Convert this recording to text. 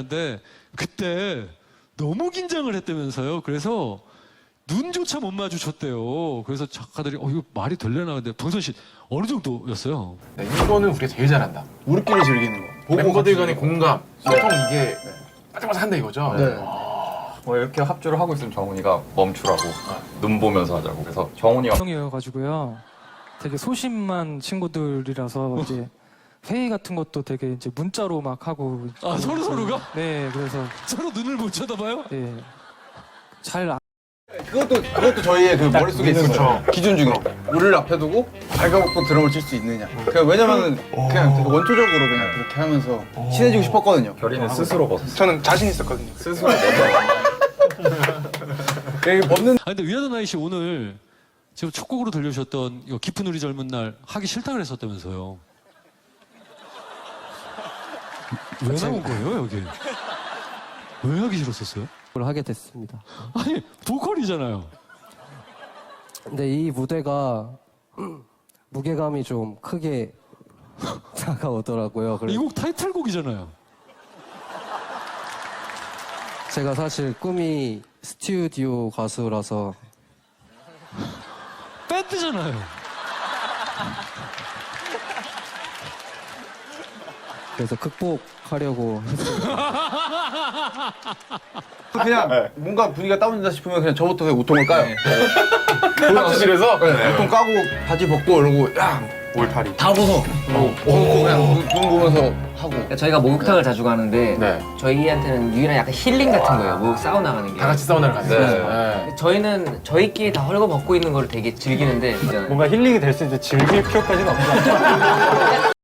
근데 그때 너무 긴장을 했다면서요. 그래서 눈조차 못 마주쳤대요. 그래서 작가들이 어 이거 말이 될려나 근데 정선 씨 어느 정도였어요? 네, 이거는 우리가 제일 잘한다. 우리끼리 즐기는 거. 보고 멤버들 간의 공감, 소통 이게 빠짝빠짝한다 이거죠. 네. 뭐 이렇게 합주를 하고 있으면 정훈이가 멈추라고 눈 보면서 하자고 그래서 정훈이가 형이어가지고요. 되게 소심한 친구들이라서 이제 회의 같은 것도 되게 이제 문자로 막 하고. 아 서로 서로가 네, 그래서 서로 눈을 못 쳐다봐요? 예. 잘 안- 그것도 그것도 저희의 그 머릿속에 있었죠. 기준 중에 우리를 앞에 두고 발가벗고 드럼을 칠 수 있느냐. 그냥 왜냐면은 그냥 되게 원초적으로 그냥 그렇게 하면서 친해지고 싶었거든요. 결이는 스스로 벗었어. 저는 자신 있었거든요. 스스로 되게 벗는 아 근데 위아더 나이 씨 오늘 지금 첫 곡으로 들려주셨던 이거 깊은 우리 젊은 날 하기 싫다 그랬었다면서요. 왜 나온 거예요 여기? 왜 하기 싫었었어요? 을 하게 됐습니다. 아니 보컬이잖아요. 근데 이 무대가 무게감이 좀 크게 다가오더라고요. 이 그래서 곡 타이틀곡이잖아요. 제가 사실 꿈이 스튜디오 가수라서 밴드잖아요. 그래서 극복하려고 했어요. 그냥 뭔가 분위기가 다운된다 싶으면 그냥 저부터 그냥 우통을 까요. 합주실에서 네, 우통 까고 바지 벗고 이러고 야 울타리 다 벗어. 어, 벗고 그냥 눈, 눈 보면서 하고. 그러니까 저희가 목욕탕을 자주 가는데 네. 저희한테는 유일한 약간 힐링 같은 거예요. 목욕 사우나 가는 게. 다 같이 사우나를 갔어요. 네. 네. 저희는 저희끼리 다 헐거 벗고 있는 걸 되게 즐기는데 뭔가 힐링이 될 수 있는데 즐길 필요까지는 없는 것 같아요.